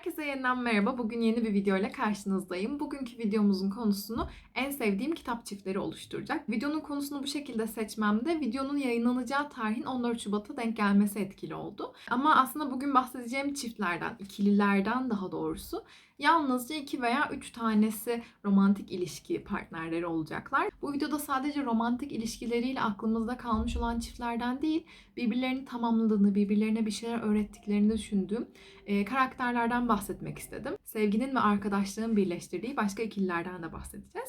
Herkese yeniden merhaba. Bugün yeni bir video ile karşınızdayım. Bugünkü videomuzun konusunu en sevdiğim kitap çiftleri oluşturacak. Videonun konusunu bu şekilde seçmemde videonun yayınlanacağı tarihin 14 Şubat'a denk gelmesi etkili oldu. Ama aslında bugün bahsedeceğim çiftlerden, ikililerden daha doğrusu yalnızca 2 veya 3 tanesi romantik ilişki partnerleri olacaklar. Bu videoda sadece romantik ilişkileriyle aklımızda kalmış olan çiftlerden değil, birbirlerini tamamladığını, birbirlerine bir şeyler öğrettiklerini düşündüğüm e, karakterlerden bahsetmek istedim. Sevginin ve arkadaşlığın birleştirdiği başka ikililerden de bahsedeceğiz.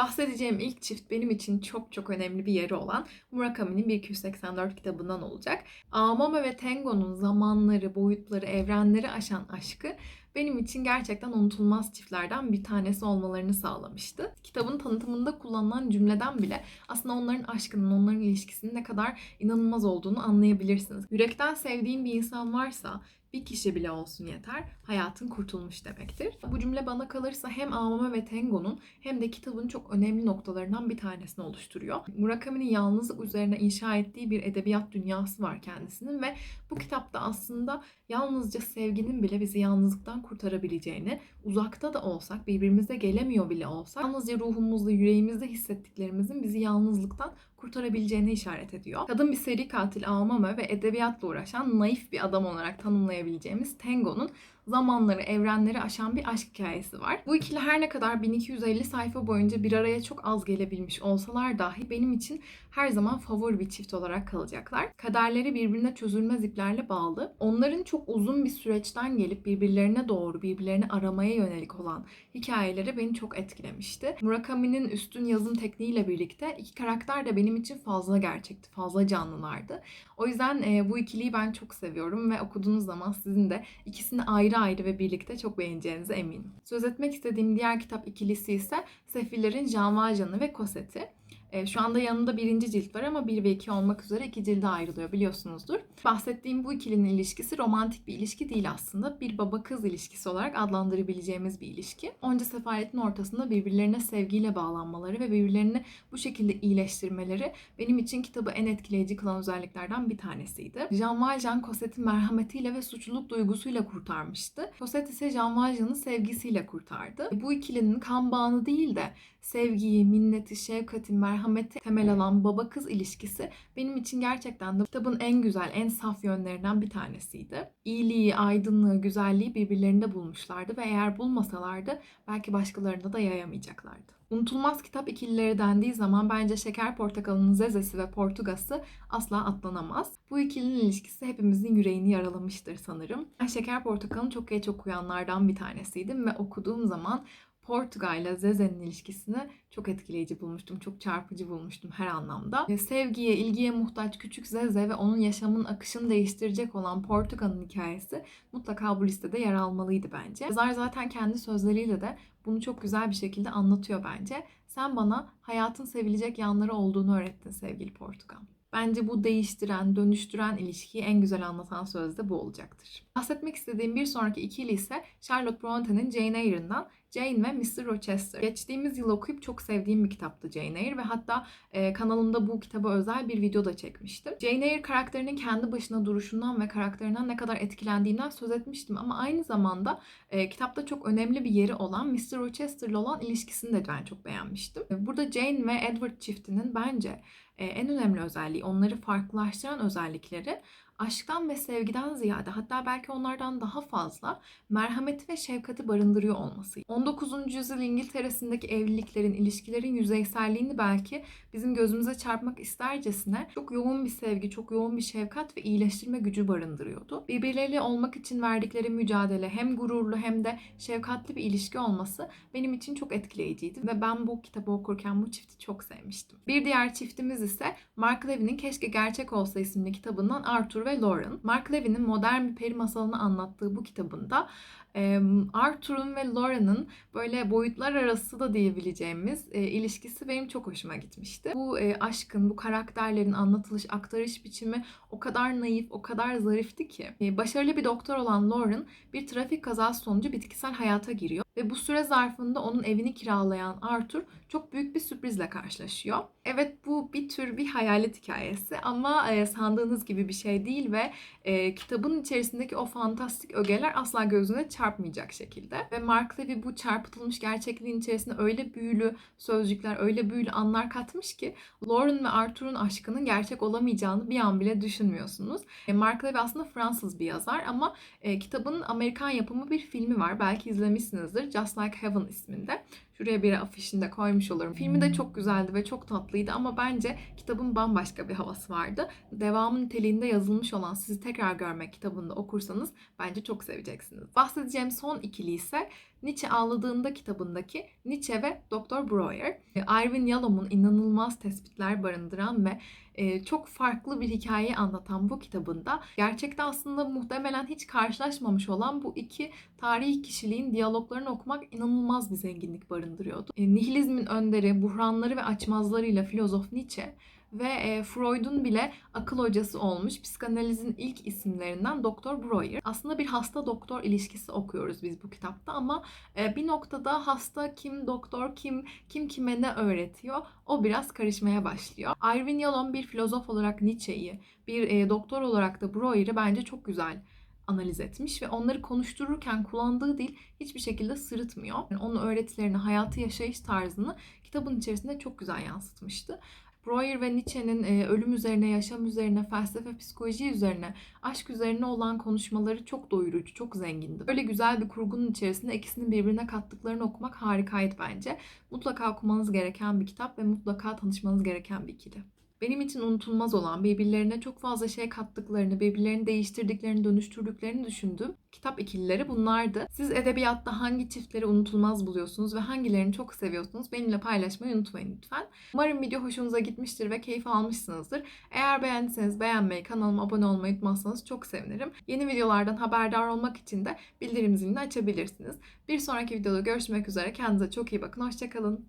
Bahsedeceğim ilk çift benim için çok çok önemli bir yeri olan Murakami'nin 1284 kitabından olacak. Amame ve Tengo'nun zamanları, boyutları, evrenleri aşan aşkı benim için gerçekten unutulmaz çiftlerden bir tanesi olmalarını sağlamıştı. Kitabın tanıtımında kullanılan cümleden bile aslında onların aşkının, onların ilişkisinin ne kadar inanılmaz olduğunu anlayabilirsiniz. Yürekten sevdiğin bir insan varsa bir kişi bile olsun yeter, hayatın kurtulmuş demektir. Bu cümle bana kalırsa hem Amame ve Tengo'nun hem de kitabın çok önemli noktalarından bir tanesini oluşturuyor. Murakami'nin yalnızlık üzerine inşa ettiği bir edebiyat dünyası var kendisinin ve bu kitapta aslında yalnızca sevginin bile bizi yalnızlıktan kurtarabileceğini, uzakta da olsak, birbirimize gelemiyor bile olsak, yalnızca ruhumuzda, yüreğimizde hissettiklerimizin bizi yalnızlıktan kurtarabileceğini işaret ediyor. Kadın bir seri katil Amame ve edebiyatla uğraşan naif bir adam olarak tanımlayabileceğimiz Tengo'nun zamanları, evrenleri aşan bir aşk hikayesi var. Bu ikili her ne kadar 1250 sayfa boyunca bir araya çok az gelebilmiş olsalar dahi benim için her zaman favori bir çift olarak kalacaklar. Kaderleri birbirine çözülmez iplerle bağlı. Onların çok uzun bir süreçten gelip birbirlerine doğru, birbirlerini aramaya yönelik olan hikayeleri beni çok etkilemişti. Murakami'nin üstün yazım tekniğiyle birlikte iki karakter de benim için fazla gerçekti, fazla canlılardı. O yüzden bu ikiliyi ben çok seviyorum ve okuduğunuz zaman sizin de ikisini ayrı ayrı ve birlikte çok beğeneceğinize eminim. Söz etmek istediğim diğer kitap ikilisi ise Sefillerin Jean Valjean'ı ve Cosette'i. E, şu anda yanında birinci cilt var ama bir ve iki olmak üzere iki cilde ayrılıyor biliyorsunuzdur. Bahsettiğim bu ikilinin ilişkisi romantik bir ilişki değil aslında. Bir baba kız ilişkisi olarak adlandırabileceğimiz bir ilişki. Onca sefaletin ortasında birbirlerine sevgiyle bağlanmaları ve birbirlerini bu şekilde iyileştirmeleri benim için kitabı en etkileyici kılan özelliklerden bir tanesiydi. Jean Valjean Cosette'i merhametiyle ve suçluluk duygusuyla kurtarmıştı. Cosette ise Jean Valjean'ı sevgisiyle kurtardı. Bu ikilinin kan bağını değil de sevgiyi, minneti, şefkati, merhameti temel alan baba kız ilişkisi benim için gerçekten de kitabın en güzel, en saf yönlerinden bir tanesiydi. İyiliği, aydınlığı, güzelliği birbirlerinde bulmuşlardı ve eğer bulmasalardı belki başkalarına da yayamayacaklardı. Unutulmaz kitap ikilileri dendiği zaman bence Şeker Portakalı'nın Zezesi ve Portugası asla atlanamaz. Bu ikilinin ilişkisi hepimizin yüreğini yaralamıştır sanırım. Ben Şeker Portakalı'nı çok geç okuyanlardan bir tanesiydim ve okuduğum zaman Portugal ile Zeze'nin ilişkisini çok etkileyici bulmuştum. Çok çarpıcı bulmuştum her anlamda. Sevgiye, ilgiye muhtaç küçük Zeze ve onun yaşamın akışını değiştirecek olan Portugal'ın hikayesi mutlaka bu listede yer almalıydı bence. Yazar zaten kendi sözleriyle de bunu çok güzel bir şekilde anlatıyor bence. Sen bana hayatın sevilecek yanları olduğunu öğrettin sevgili Portugal. Bence bu değiştiren, dönüştüren ilişkiyi en güzel anlatan söz de bu olacaktır. Bahsetmek istediğim bir sonraki ikili ise Charlotte Bronte'nin Jane Eyre'ından Jane ve Mr. Rochester. Geçtiğimiz yıl okuyup çok sevdiğim bir kitaptı Jane Eyre ve hatta e, kanalımda bu kitaba özel bir video da çekmiştim. Jane Eyre karakterinin kendi başına duruşundan ve karakterinden ne kadar etkilendiğinden söz etmiştim ama aynı zamanda e, kitapta çok önemli bir yeri olan Mr. Rochester'la olan ilişkisini de ben çok beğenmiştim. Burada Jane ve Edward çiftinin bence e, en önemli özelliği, onları farklılaştıran özellikleri aşktan ve sevgiden ziyade hatta belki onlardan daha fazla merhameti ve şefkati barındırıyor olması. 19. yüzyıl İngiltere'sindeki evliliklerin, ilişkilerin yüzeyselliğini belki bizim gözümüze çarpmak istercesine çok yoğun bir sevgi, çok yoğun bir şefkat ve iyileştirme gücü barındırıyordu. Birbirleriyle olmak için verdikleri mücadele hem gururlu hem de şefkatli bir ilişki olması benim için çok etkileyiciydi ve ben bu kitabı okurken bu çifti çok sevmiştim. Bir diğer çiftimiz ise Mark Levy'nin Keşke Gerçek Olsa isimli kitabından Arthur ve Lauren. Mark Levy'nin modern bir peri masalını anlattığı bu kitabında Arthur'un ve Lauren'ın böyle boyutlar arası da diyebileceğimiz ilişkisi benim çok hoşuma gitmişti. Bu aşkın, bu karakterlerin anlatılış, aktarış biçimi o kadar naif, o kadar zarifti ki. Başarılı bir doktor olan Lauren bir trafik kazası sonucu bitkisel hayata giriyor. Ve bu süre zarfında onun evini kiralayan Arthur çok büyük bir sürprizle karşılaşıyor. Evet bu bir tür bir hayalet hikayesi ama e, sandığınız gibi bir şey değil ve e, kitabın içerisindeki o fantastik ögeler asla gözüne çarpmayacak şekilde. Ve Mark Levy bu çarpıtılmış gerçekliğin içerisine öyle büyülü sözcükler, öyle büyülü anlar katmış ki Lauren ve Arthur'un aşkının gerçek olamayacağını bir an bile düşünmüyorsunuz. E, Mark Levy aslında Fransız bir yazar ama e, kitabın Amerikan yapımı bir filmi var. Belki izlemişsinizdir. Just Like Heaven isminde. Şuraya bir afişini de koymuş olurum. Filmi de çok güzeldi ve çok tatlıydı ama bence kitabın bambaşka bir havası vardı. Devamın niteliğinde yazılmış olan Sizi Tekrar Görmek kitabını da okursanız bence çok seveceksiniz. Bahsedeceğim son ikili ise Nietzsche Ağladığında kitabındaki Nietzsche ve Dr. Breuer. Irvin Yalom'un inanılmaz tespitler barındıran ve e, çok farklı bir hikayeyi anlatan bu kitabında gerçekte aslında muhtemelen hiç karşılaşmamış olan bu iki tarihi kişiliğin diyaloglarını okumak inanılmaz bir zenginlik barındırıyordu. E, nihilizmin önderi, buhranları ve açmazlarıyla filozof Nietzsche ve e, Freud'un bile akıl hocası olmuş psikanalizin ilk isimlerinden Doktor Breuer. Aslında bir hasta doktor ilişkisi okuyoruz biz bu kitapta ama e, bir noktada hasta kim, doktor kim, kim kime ne öğretiyor o biraz karışmaya başlıyor. Irvin Yalom bir filozof olarak Nietzsche'yi, bir e, doktor olarak da Breuer'i bence çok güzel analiz etmiş ve onları konuştururken kullandığı dil hiçbir şekilde sırıtmıyor. Yani onun öğretilerini, hayatı yaşayış tarzını kitabın içerisinde çok güzel yansıtmıştı. Breuer ve Nietzsche'nin e, ölüm üzerine, yaşam üzerine, felsefe, psikoloji üzerine, aşk üzerine olan konuşmaları çok doyurucu, çok zengindi. Böyle güzel bir kurgunun içerisinde ikisinin birbirine kattıklarını okumak harikaydı bence. Mutlaka okumanız gereken bir kitap ve mutlaka tanışmanız gereken bir ikili. Benim için unutulmaz olan, birbirlerine çok fazla şey kattıklarını, birbirlerini değiştirdiklerini, dönüştürdüklerini düşündüğüm kitap ikilileri bunlardı. Siz edebiyatta hangi çiftleri unutulmaz buluyorsunuz ve hangilerini çok seviyorsunuz benimle paylaşmayı unutmayın lütfen. Umarım video hoşunuza gitmiştir ve keyif almışsınızdır. Eğer beğendiyseniz beğenmeyi, kanalıma abone olmayı unutmazsanız çok sevinirim. Yeni videolardan haberdar olmak için de bildirim zilini açabilirsiniz. Bir sonraki videoda görüşmek üzere. Kendinize çok iyi bakın. Hoşçakalın.